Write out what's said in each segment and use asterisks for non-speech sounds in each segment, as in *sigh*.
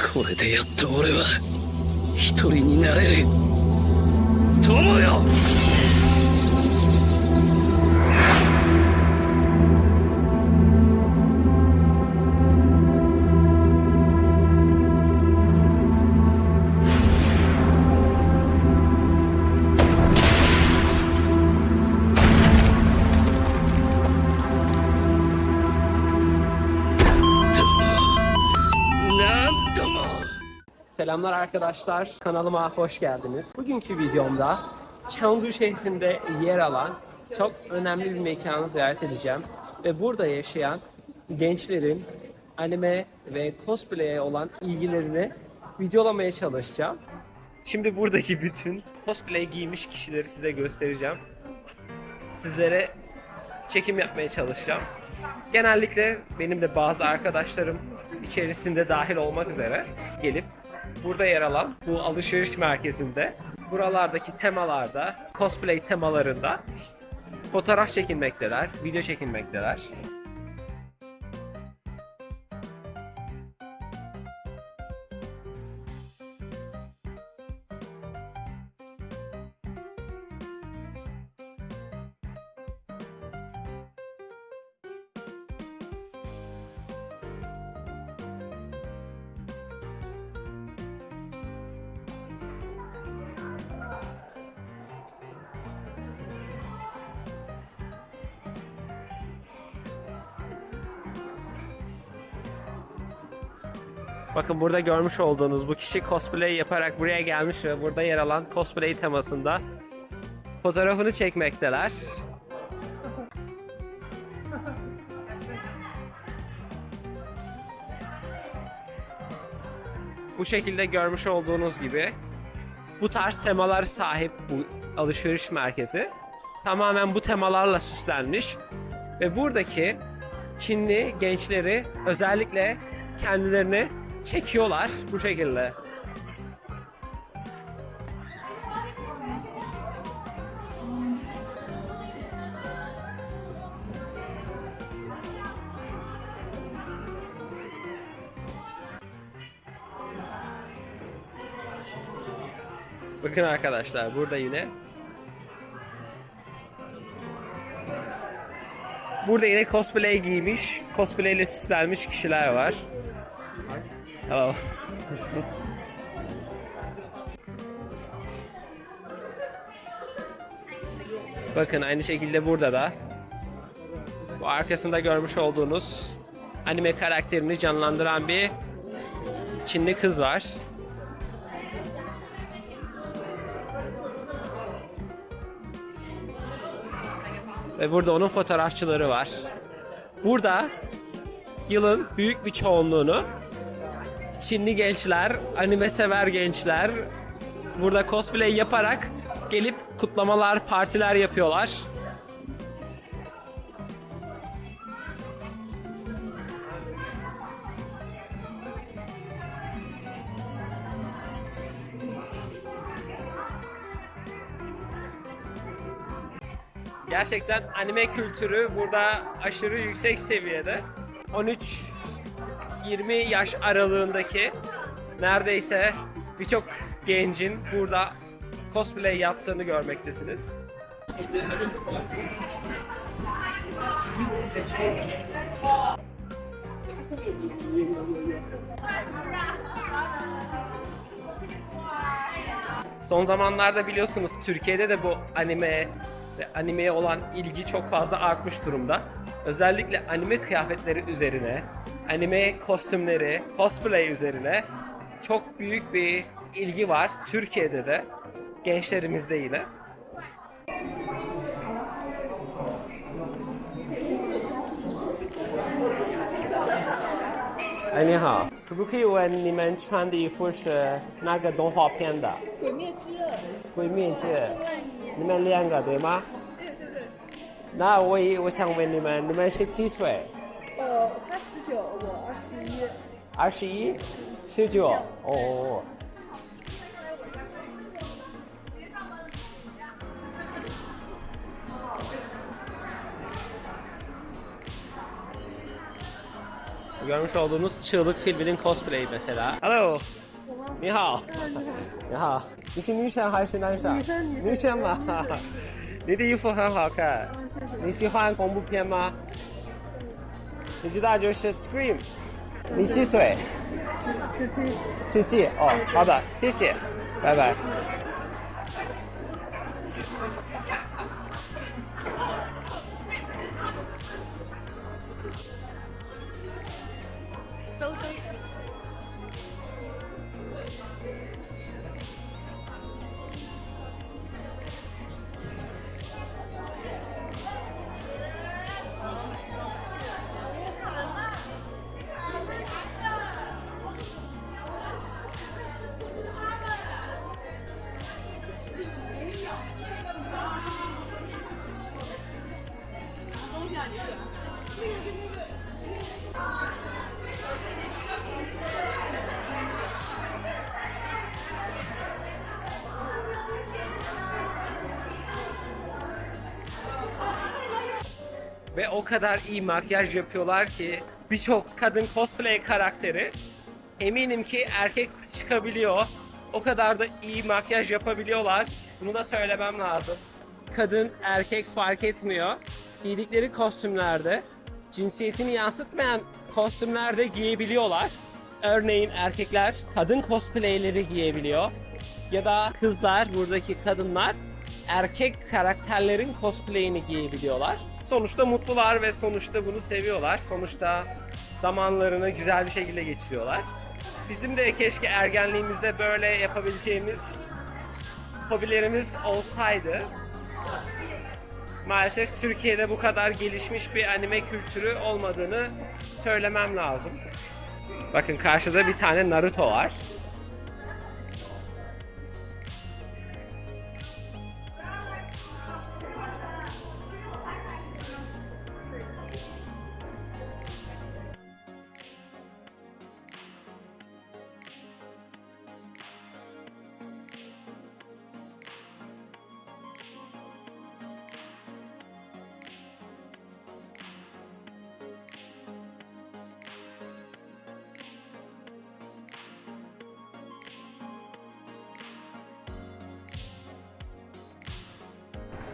これでやっと俺は一人になれる。友よ！Selamlar arkadaşlar, kanalıma hoş geldiniz. Bugünkü videomda Chengdu şehrinde yer alan çok önemli bir mekanı ziyaret edeceğim. Ve burada yaşayan gençlerin anime ve cosplay'e olan ilgilerini videolamaya çalışacağım. Şimdi buradaki bütün cosplay giymiş kişileri size göstereceğim. Sizlere çekim yapmaya çalışacağım. Genellikle benim de bazı arkadaşlarım içerisinde dahil olmak üzere gelip burada yer alan bu alışveriş merkezinde buralardaki temalarda, cosplay temalarında fotoğraf çekinmekteler, video çekinmekteler. Bakın burada görmüş olduğunuz bu kişi cosplay yaparak buraya gelmiş ve burada yer alan cosplay temasında fotoğrafını çekmekteler. Bu şekilde görmüş olduğunuz gibi bu tarz temalar sahip bu alışveriş merkezi. Tamamen bu temalarla süslenmiş ve buradaki Çinli gençleri özellikle kendilerini çekiyorlar bu şekilde. Bakın arkadaşlar burada yine Burada yine cosplay giymiş, cosplay ile süslenmiş kişiler var. Hello. Bakın aynı şekilde burada da bu arkasında görmüş olduğunuz anime karakterini canlandıran bir Çinli kız var. Ve burada onun fotoğrafçıları var. Burada yılın büyük bir çoğunluğunu Çinli gençler, anime sever gençler burada cosplay yaparak gelip kutlamalar, partiler yapıyorlar. Gerçekten anime kültürü burada aşırı yüksek seviyede. 13 20 yaş aralığındaki neredeyse birçok gencin burada cosplay yaptığını görmektesiniz. Son zamanlarda biliyorsunuz Türkiye'de de bu anime ve animeye olan ilgi çok fazla artmış durumda. Özellikle anime kıyafetleri üzerine, anime kostümleri, cosplay üzerine çok büyük bir ilgi var. Türkiye'de de, gençlerimizde yine. 哎，你好，可不可以问你们穿的衣服是哪个动画片的？ 鬼灭之刃， 鬼灭之刃，你们两个对吗？那我也我想问你们，你们是几岁？ 九我二十一二十一十九哦哦哦别上班了看你一下 hello 你好你好你是女生还是男生女生女生嘛你的衣服很好看你喜欢恐怖片吗你知道就是 Scream。你几岁？十七。十七。哦，好的，谢谢，拜拜。Ve o kadar iyi makyaj yapıyorlar ki birçok kadın cosplay karakteri eminim ki erkek çıkabiliyor. O kadar da iyi makyaj yapabiliyorlar. Bunu da söylemem lazım. Kadın, erkek fark etmiyor. Giydikleri kostümlerde cinsiyetini yansıtmayan kostümlerde giyebiliyorlar. Örneğin erkekler kadın cosplayleri giyebiliyor. Ya da kızlar, buradaki kadınlar erkek karakterlerin cosplayini giyebiliyorlar. Sonuçta mutlular ve sonuçta bunu seviyorlar. Sonuçta zamanlarını güzel bir şekilde geçiriyorlar. Bizim de keşke ergenliğimizde böyle yapabileceğimiz hobilerimiz olsaydı. Maalesef Türkiye'de bu kadar gelişmiş bir anime kültürü olmadığını söylemem lazım. Bakın karşıda bir tane Naruto var.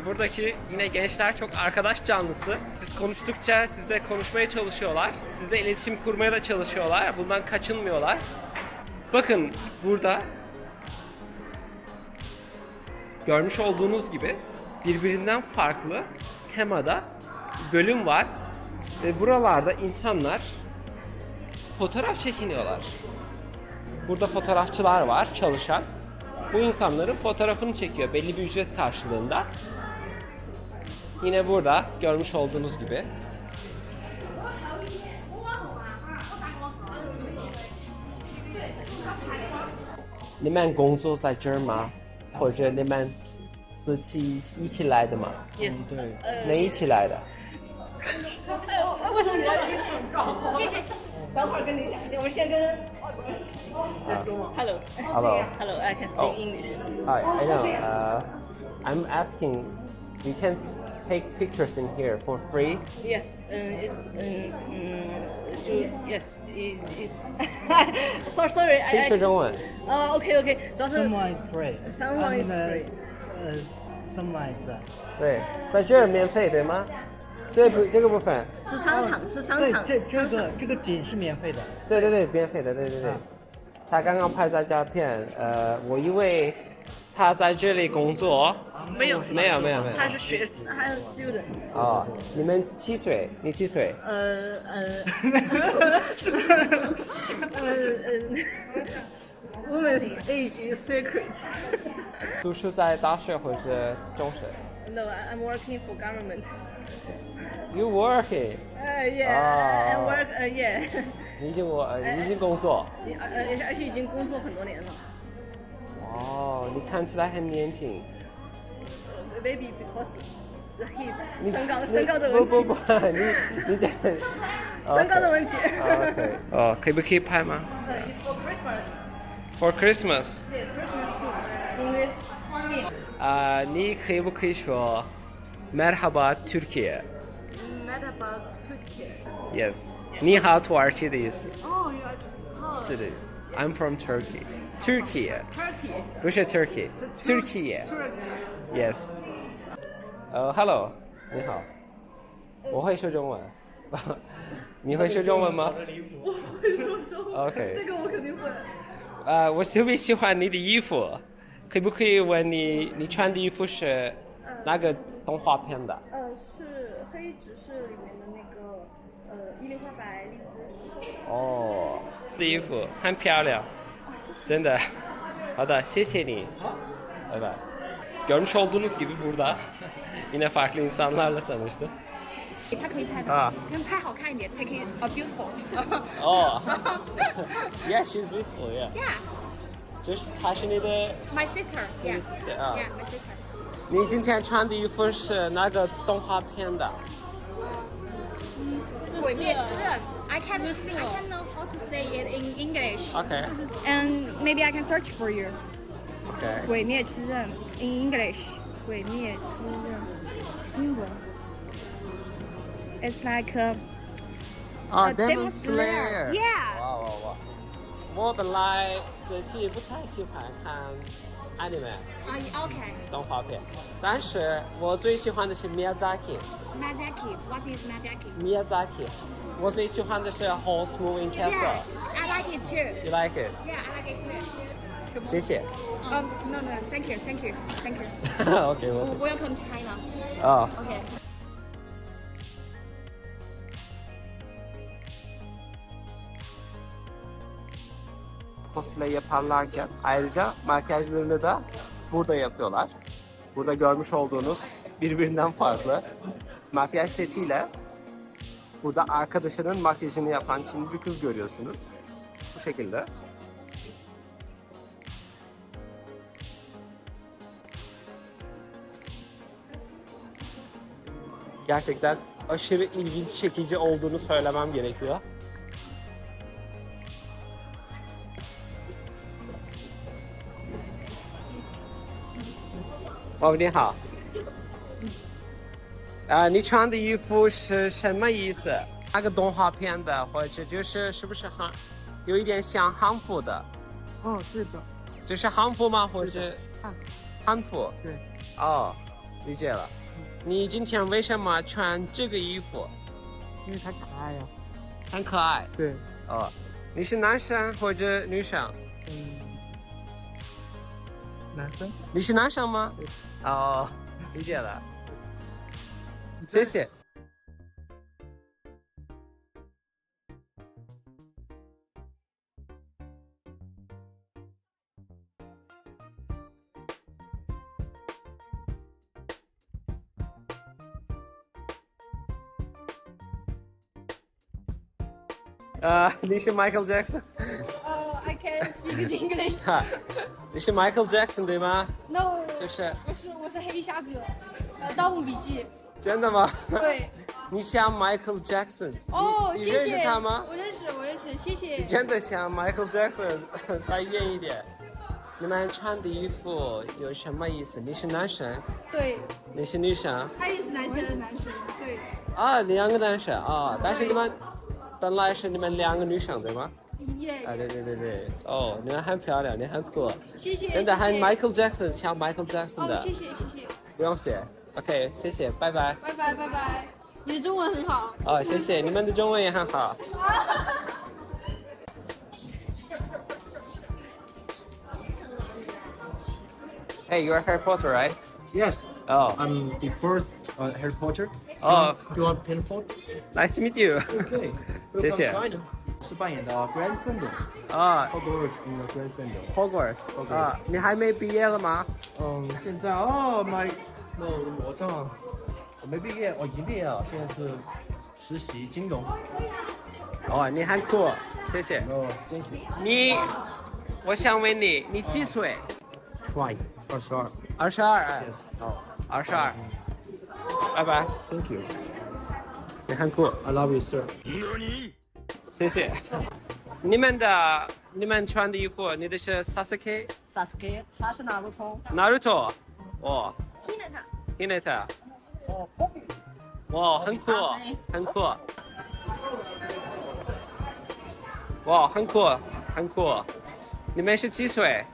Ve buradaki yine gençler çok arkadaş canlısı. Siz konuştukça sizle konuşmaya çalışıyorlar. Sizle iletişim kurmaya da çalışıyorlar. Bundan kaçınmıyorlar. Bakın burada görmüş olduğunuz gibi birbirinden farklı temada bölüm var. Ve buralarda insanlar fotoğraf çekiniyorlar. Burada fotoğrafçılar var çalışan. Bu insanların fotoğrafını çekiyor belli bir ücret karşılığında. Yine burada görmüş olduğunuz gibi.你们工作在这儿吗？或者你们是一一起来的吗？ Yes，对，没一起来的。为什么你要去谢谢。等会儿跟你讲，我们先跟外国人先说嘛。Hello。 Hello. Hello. I can speak Oh. English. Hi, I know. Uh, I'm asking, we can s- take pictures in here for free. Yes. Um, it's um, um, do yes. It, it's *laughs* sorry, sorry. 可以 I, 说 I 中文。 uh, OK OK，主要是 Someone is free. Someone is And, uh, free. 呃，someone is. uh, 对，在这儿免费对吗？这部这个部分，是商场，是商对，场。这这个这个景是免费的。对对对，免费的，对对对啊。他刚刚拍张照片，呃，我以为他在这里工作， 没有没有没有没有。他是学，他是 student。哦，你们几岁？你几岁？呃呃，呃呃，Women's age is secret. 读书在大学或者中学 No, I- I'm working for government.？You working？Uh, yeah, I Oh. work. Uh, yeah. 你已经我已经工作。呃呃，而且已经工作很多年了。哦，你看起来很年轻。Maybe because the heat，你身高你身高的问题，不不不，你你讲。身高的问题。 OK。哦，可以不可以拍吗*laughs* *laughs* *laughs* 呃，It's for Christmas. ？For Christmas。 Yeah, Christmas suit. English. Yeah. 啊，你可以不可以说 Merhaba Türkiye？ Merhaba Türkiye. Yes. Yeah. 你好，土耳其的意思。哦，原来哦对对，I'm from Turkey. Turkey， ，Turkey，不是 Turkey，Turkey。 Turkey。 Yes。 呃，Hello，你好。我会说中文。*laughs* 你会说中文吗？我会说中文。OK 这个我肯定会。呃，我特别喜欢你的衣服，可不可以问你，你穿的衣服是哪个动画片的？呃，是黑执事里面的那个呃伊丽莎白丽兹。哦，的衣服很漂亮，真的。好的，谢谢你。拜拜. Görmüş olduğunuz gibi burada *laughs* yine farklı insanlarla tanıştım. 它可以拍的，啊跟拍好看一点，take it a beautiful。哦，Yeah, *laughs* she's beautiful. Yeah. Yeah, 就是她是你的 my sister. 你 Yeah, 的 sister 啊。 yeah, my sister. 你今天穿的衣服是哪个动画片的？鬼灭之刃。I can I can know how to say it in English. OK And maybe I can search for you. 鬼灭之刃 in English. 鬼灭之刃，英文。It's like a Demon Slayer。Yeah 哇哇哇！我本来自己不太喜欢看 anime 啊，OK. 动画片，但是我最喜欢的是 Miyazaki。Miyazaki. What is Miyazaki? Miyazaki，我最喜欢的是 Horse Moving Castle。Yeah, I like it too. You like it？Yeah, I like it too. 谢谢。Um, no, no, thank you, thank you, thank you. *laughs* okay, well. Welcome China. Ah. Cosplay yaparlarken ayrıca makyajlarını da burada yapıyorlar. Burada görmüş olduğunuz birbirinden farklı makyaj setiyle burada arkadaşının makyajını yapan Çinli bir kız görüyorsunuz. Bu şekilde. Gerçekten aşırı ilginç çekici olduğunu söylemem gerekiyor. 哦，你好。啊、你穿的衣服是什么意思？那个动画片的，或者就是是不是韩，有一点像汉服的？哦，对的，这是汉服吗？或者是汉汉服？对。哦，理解了。 你今天为什么穿这个衣服？因为它可爱呀、很可爱。对，哦，你是男生或者女生？嗯，男生。你是男生吗对？哦，理解了。谢谢。呃，*laughs* 你是 Michael Jackson？ Oh, I can speak English. 哈，*laughs* 你是 Michael Jackson 对吗？ No，就是我是我是黑瞎子，呃，《盗墓笔记真的吗？》对。你像 Michael Jackson？哦，你你认识谢谢。他吗？我认识，我认识，谢谢你。真的像 Michael Jackson，再远一点。你们穿的衣服有什么意思？你是男生，对，你是女生他也是男生，男生。对，啊，两个男生啊，但是你们 *laughs* 本来是你们两个女生对吗？啊，对对对对，哦，你们很漂亮，你很酷，谢谢。真的很谢谢 Michael Jackson，像 Michael Jackson 哦，的，谢谢谢谢，不用谢，OK，谢谢，拜拜。拜拜拜拜。你的中文很好。哦，谢谢，你们的中文也很好。Hey, you are Harry Potter, right? Yes, Oh, I'm the first uh, Harry Potter. Oh. You want pinfold? nice to meet you. Okay. 谢谢是扮演的 Grand f i n d e r 啊 Hogwarts 中的 Grand f i n d e r Hogwarts 啊，你还没毕业了吗？嗯，现在哦，my no，我正好我没毕业，我已经毕业了，现在是实习金融。哦，你很酷，谢谢。哦，thank you。你，我想问你，你几岁？Try 二十二。二十二。哎 Yes。哦，二十二。拜拜，Thank you。你很酷，I love you, sir。谢谢。你们的你们穿的衣服，你的是 Sasuke、Sasuke，他是哪路通？Naruto，哦听了他。，Hinata，哇，很酷，很酷。哇，很酷，很酷。你们是几岁？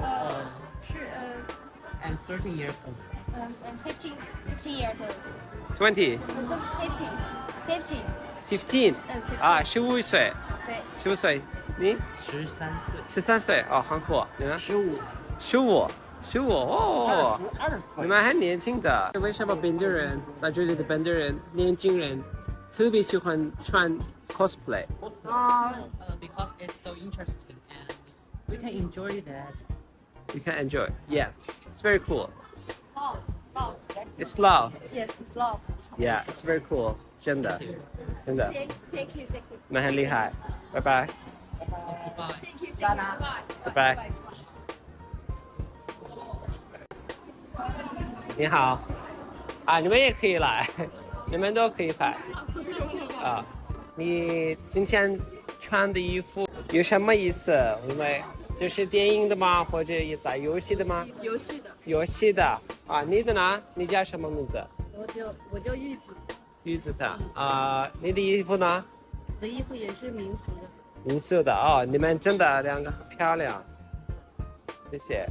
呃，是呃 I'm 30 years old. 嗯嗯，fifteen fifteen years old。Twenty, fifteen fifteen。 fifteen 嗯，fifteen。啊，十五岁，对，十五岁。你十三岁，十三岁哦，很酷。你们十五，十五，十五哦，二你们还年轻的。为什么本地人在这里的本地人年轻人特别喜欢穿 cosplay？ Uh, because it's so interesting and we can enjoy that. You can enjoy. Yeah, it's very cool. love love It's love. yes it's love。 Yeah, it's very cool. 真的，真的，Thank you thank you 你们很厉害。拜拜，Goodbye. thank you thank you 拜拜。你好，啊，你们也可以来，*laughs* 你们都可以拍。啊，你今天穿的衣服有什么意思？因为这是电影的吗？或者也在游戏的吗？游戏的，游戏的啊，你的呢？你叫什么名字？我叫我叫玉子，玉子的啊，你的衣服呢？我的衣服也是民俗的。民宿的哦，你们真的两个很漂亮，谢谢。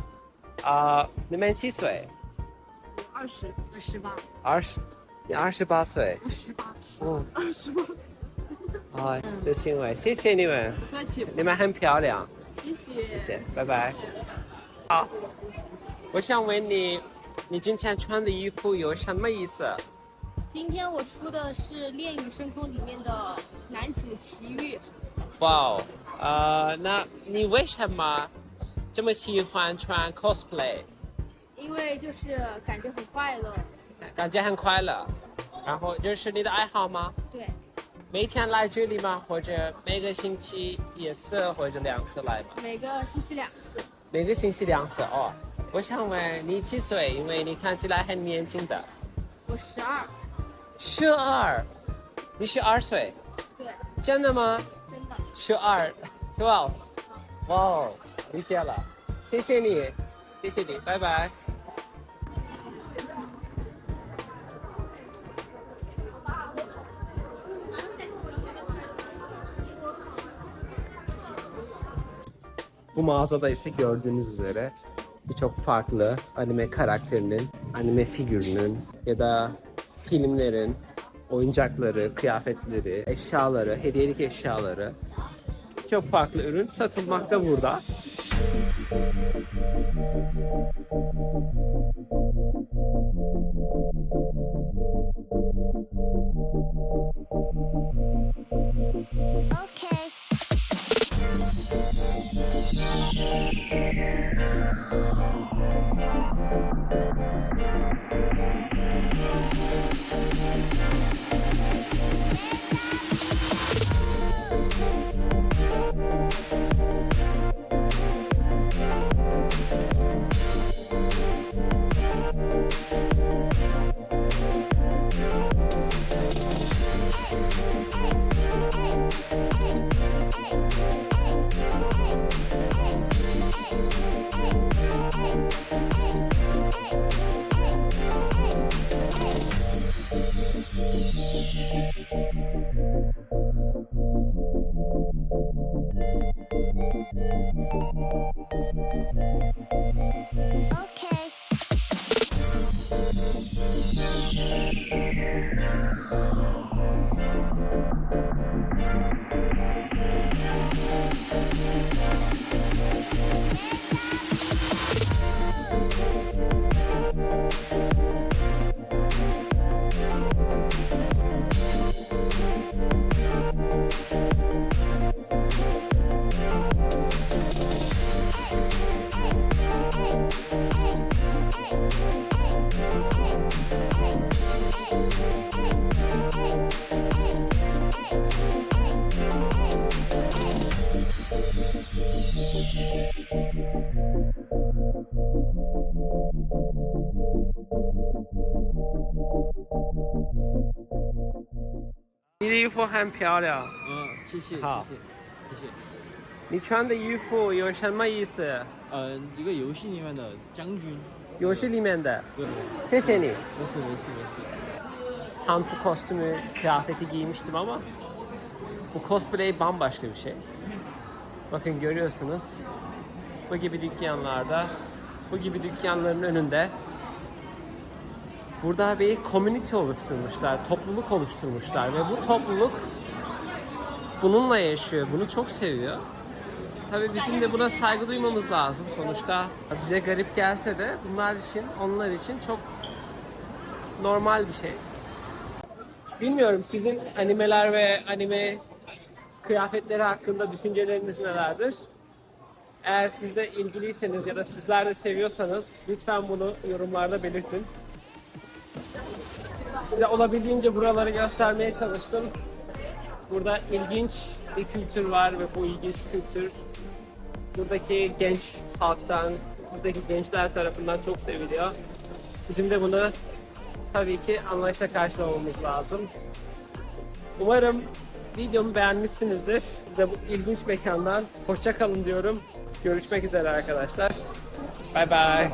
啊、你们几岁？二十二十八，二十，你二十八岁。二十八，嗯，二十八，啊，的行为，谢谢你们，不客气，你们很漂亮，谢谢谢谢，拜拜。好，我想问你，你今天穿的衣服有什么意思？今天我出的是《恋与深空》里面的男主奇遇，哇哦，呃，那你为什么这么喜欢穿 cosplay？因为就是感觉很快乐。感觉很快乐，然后这是你的爱好吗？对，每天来这里吗？或者每个星期一次或者两次来吗？每个星期两次。每个星期两次哦。我想问你几岁？因为你看起来很年轻的。我十二，十二，你十二岁？对，真的吗？真的。十二，twelve。哇哦，理解了，谢谢你，谢谢你，拜拜。Bu mağazada ise gördüğünüz üzere birçok farklı anime karakterinin, anime figürünün ya da filmlerin oyuncakları, kıyafetleri, eşyaları, hediyelik eşyaları çok farklı ürün satılmakta burada. Okay. Okay. “服很漂亮，嗯，谢谢，谢好谢，谢谢。你穿的衣服有什么意思？嗯，一个游戏里面的将军。游戏里面的。对，谢谢你。没事没事没事。 Hantu kostümü, kıyafeti giymiştim ama bu cosplay bambaşka bir şey. Bakın görüyorsunuz. Bu gibi dükkanlarda, bu gibi dükkanların önünde burada bir community oluşturmuşlar, topluluk oluşturmuşlar ve bu topluluk bununla yaşıyor, bunu çok seviyor. Tabii bizim de buna saygı duymamız lazım. Sonuçta bize garip gelse de bunlar için, onlar için çok normal bir şey. Bilmiyorum sizin animeler ve anime kıyafetleri hakkında düşünceleriniz nelerdir? Eğer siz de ilgiliyseniz ya da sizler de seviyorsanız lütfen bunu yorumlarda belirtin. Size olabildiğince buraları göstermeye çalıştım. Burada ilginç bir kültür var ve bu ilginç kültür buradaki genç halktan, buradaki gençler tarafından çok seviliyor. Bizim de bunu tabii ki anlayışla karşılamamız lazım. Umarım videomu beğenmişsinizdir. Size bu ilginç mekandan hoşça kalın diyorum. Görüşmek üzere arkadaşlar. Bay bay.